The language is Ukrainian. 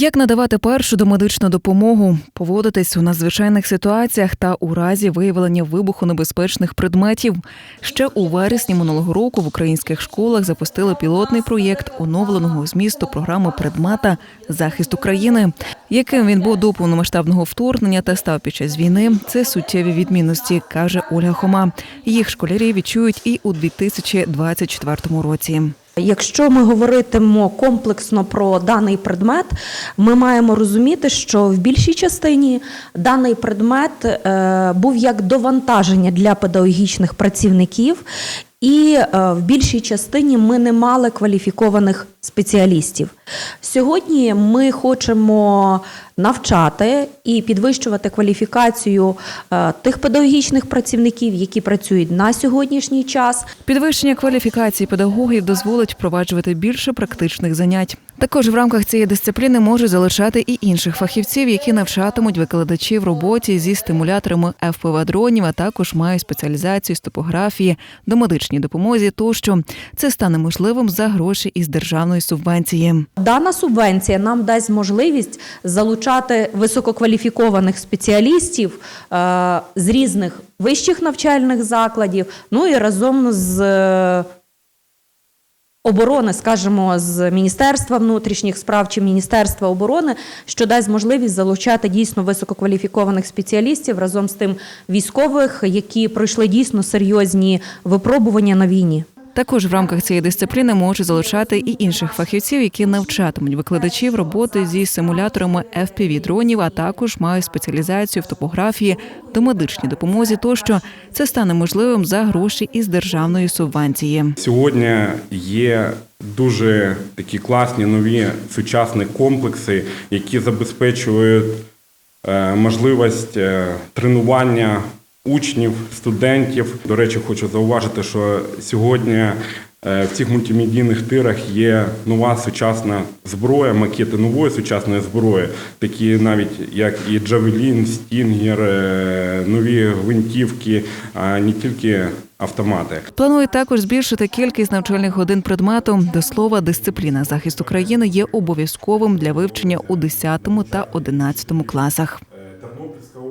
Як надавати першу домедичну допомогу, поводитись у надзвичайних ситуаціях та у разі виявлення вибухонебезпечних предметів. Ще у вересні минулого року в українських школах запустили пілотний проєкт оновленого змісту програми предмета захист України. Яким він був до повномасштабного вторгнення та став під час війни, це суттєві відмінності, каже Ольга Хома. Їх школярі відчують і у 2024 році. Якщо ми говоритимо комплексно про даний предмет, ми маємо розуміти, що в більшій частині даний предмет е, був як довантаження для педагогічних працівників, і е, в більшій частині ми не мали кваліфікованих спеціалістів. Сьогодні ми хочемо навчати і підвищувати кваліфікацію е, тих педагогічних працівників, які працюють на сьогоднішній час. Підвищення кваліфікації педагогів дозволить впроваджувати більше практичних занять. Також в рамках цієї дисципліни можуть залучати і інших фахівців, які навчатимуть викладачів роботі зі стимуляторами fpv дронів, а також мають спеціалізацію з топографії, домедичній допомозі. Тощо це стане можливим за гроші із державної субвенції. Дана субвенція нам дасть можливість залучати висококваліфікованих спеціалістів е, з різних вищих навчальних закладів, ну і разом з е, оборони, скажімо, з Міністерства внутрішніх справ чи Міністерства оборони, що дасть можливість залучати дійсно висококваліфікованих спеціалістів разом з тим військових, які пройшли дійсно серйозні випробування на війні. Також в рамках цієї дисципліни можуть залучати і інших фахівців, які навчатимуть викладачів роботи зі симуляторами fpv дронів, а також мають спеціалізацію в топографії, домедичній допомозі. Тощо це стане можливим за гроші із державної субвенції. Сьогодні є дуже такі класні нові сучасні комплекси, які забезпечують е, можливість е, тренування учнів, студентів. До речі, хочу зауважити, що сьогодні е, в цих мультимедійних тирах є нова сучасна зброя, макети нової сучасної зброї, такі навіть як і Джавелін, Стінгер, нові гвинтівки, а не тільки автомати. Планують також збільшити кількість навчальних годин предмету. До слова, дисципліна захист України є обов'язковим для вивчення у 10 та 11 класах.